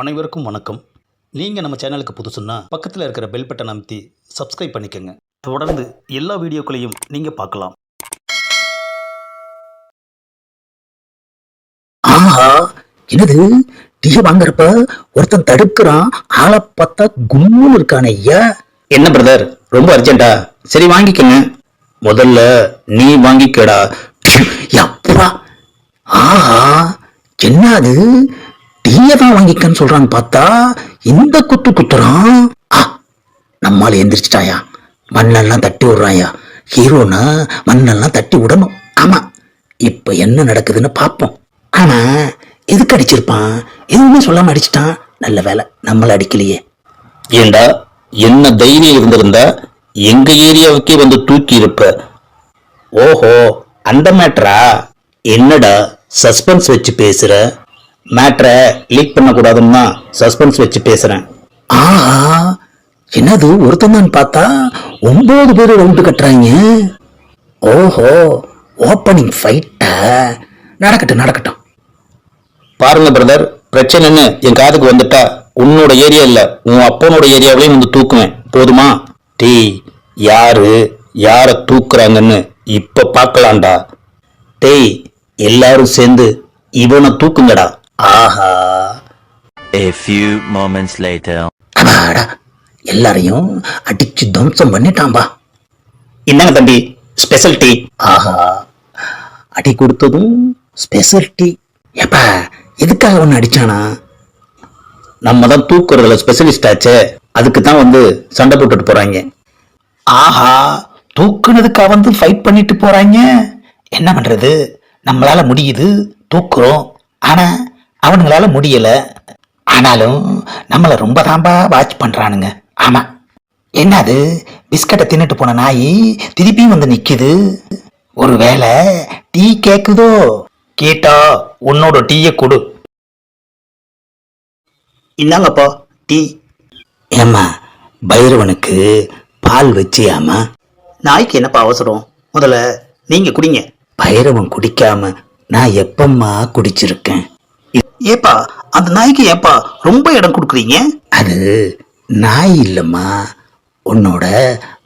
அனைவருக்கும் வணக்கம். நீங்கள் நம்ம சேனலுக்கு புதுசுன்னா பக்கத்தில் இருக்கிற பெல் பட்டனை அமைத்தி சப்ஸ்கிரைப் பண்ணிக்கோங்க. தொடர்ந்து எல்லா வீடியோக்களையும் நீங்கள் பார்க்கலாம். ஆஹா என்னது? டீ வாங்குறப்ப ஒருத்தன் தடுக்கிறான் ஆளை பார்த்தா கும்முன்னு இருக்கான ஐயா. என்ன பிரதர் ரொம்ப அர்ஜென்ட்டா சரி வாங்கிக்கங்க. முதல்ல நீ வாங்கிக்கடா. அப்பா ஆஹா என்ன அது டீயை தான் வாங்கிக்கன்னு சொல்றான்னு பார்த்தா இந்த குத்து குத்துறான். ஆ நம்மால எந்திரிச்சிட்டாயா? மண்ணெல்லாம் தட்டி விடுறாயா? ஹீரோனா மண்ணெல்லாம் தட்டி விடணும். ஆமா இப்ப என்ன நடக்குதுன்னு பார்ப்போம். ஆனா எதுக்கு அடிச்சிருப்பான்? எதுவுமே சொல்லாம அடிச்சிட்டான். நல்ல வேலை நம்மள அடிக்கலையே. ஏண்டா என்ன தைரியம் இருந்திருந்தா எங்க ஏரியாவுக்கே வந்து தூக்கி இருப்ப ஓஹோ அந்த மேட்ரா என்னடா சஸ்பென்ஸ் வச்சு பேசுற? மேட்ரை லீக் பண்ணக்கூடாதுன்னா சஸ்பென்ஸ் வச்சு பேசுறேன். ஆஹா என்னது ஒருத்தன் தான் பார்த்தா ஒன்பது பேர் ரவுண்டு கட்டுறாங்க? ஓஹோ ஓப்பனிங் ஃபைட்டா நடக்கட்டும் நடக்கட்டும். பாருங்க பிரதர் பிரச்சனைன்னு என் காதுக்கு வந்துட்டா உன்னோட ஏரியா இல்ல உன் அப்பனோட ஏரியாவிலையும் வந்து தூக்குவேன். போதுமா? டீ யாரு யார தூக்குறாங்கன்னு இப்ப பார்க்கலாம்டா. டேய் எல்லாரும் சேர்ந்து இவனை தூக்குங்கடா. ஆஹா. A few moments later. அடாடா. எல்லாரையும் அடிச்சு துவம்சம் பண்ணிட்டான்பா. என்னங்க தம்பி? ஸ்பெஷல் டீ ஆஹா. அடி கொடுத்ததும் ஸ்பெஷல் டீ ஏப்பா எதுக்காக ஒன்று அடிச்சானா? நம்ம தான் தூக்குறதுல ஸ்பெஷலிஸ்ட் ஆச்சே. அதுக்கு தான் வந்து சண்டை போட்டுட்டு போறாங்க. ஆஹா தூக்குனதுக்கா வந்து ஃபைட் பண்ணிட்டு போறாங்க? என்ன பண்றது? நம்மளால முடியுது. தூக்குறோம். ஆனா அவனுங்களால முடியல. ஆனாலும் நம்மள ரொம்ப தாம்பா வாட்ச் பண்றானுங்க. ஆமா. என்னது? பிஸ்கட்டை தின்னுட்டு போன நாய் திருப்பியும் வந்து நிக்குது. ஒருவேளை டீ கேக்குதோ? கேட்டா உன்னோட டீயை கொடு. இந்தாங்கப்பா டீ. ஏம்மா பைரவனுக்கு பால் வச்சியாமா நாய்க்கு என்னப்பா அவசரம்? முதல்ல நீங்க குடிங்க. பைரவன் குடிக்காம நான் எப்பம்மா குடிச்சிருக்கேன்? ஏப்பா அந்த நாய்க்கு ஏப்பா ரொம்ப இடம் கொடுக்குறீங்க? அது நாய் இல்லம்மா உன்னோட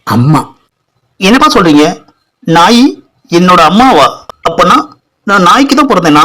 அம்மா. என்னப்பா சொல்றீங்க? நாய் என்னோட அம்மாவா? அப்பனா நான் நாய்க்கு தான் பிறந்தேனா?